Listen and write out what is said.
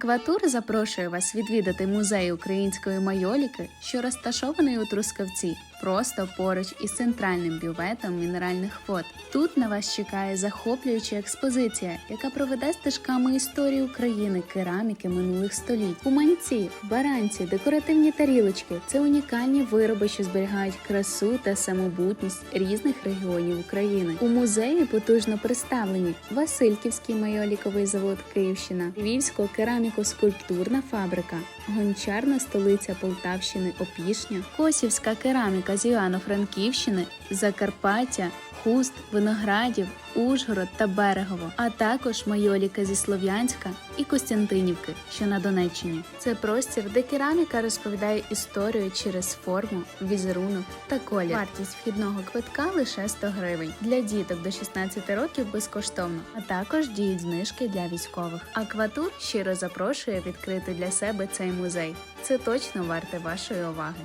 Акватур запрошує вас відвідати музей української майоліки, що розташований у Трускавці, просто поруч із центральним бюветом мінеральних вод. Тут на вас чекає захоплююча експозиція, яка проведе стежками історії України, кераміки минулих століть. Куманці, баранці, декоративні тарілочки це унікальні вироби, що зберігають красу та самобутність різних регіонів України. У музеї потужно представлені Васильківський майоліковий завод Київщина, Львівсько кераміко-скульптурна фабрика, гончарна столиця Полтавщини Опішня, Косівська кераміка з Івано-Франківщини, Закарпаття. Хуст, Виноградів, Ужгород та Берегово, а також майоліка зі Слов'янська і Костянтинівки, що на Донеччині. Це простір, де кераміка розповідає історію через форму, візерунок та колір. Вартість вхідного квитка лише 100 гривень. Для діток до 16 років безкоштовно, а також діють знижки для військових. Акватур щиро запрошує відкрити для себе цей музей. Це точно варте вашої уваги.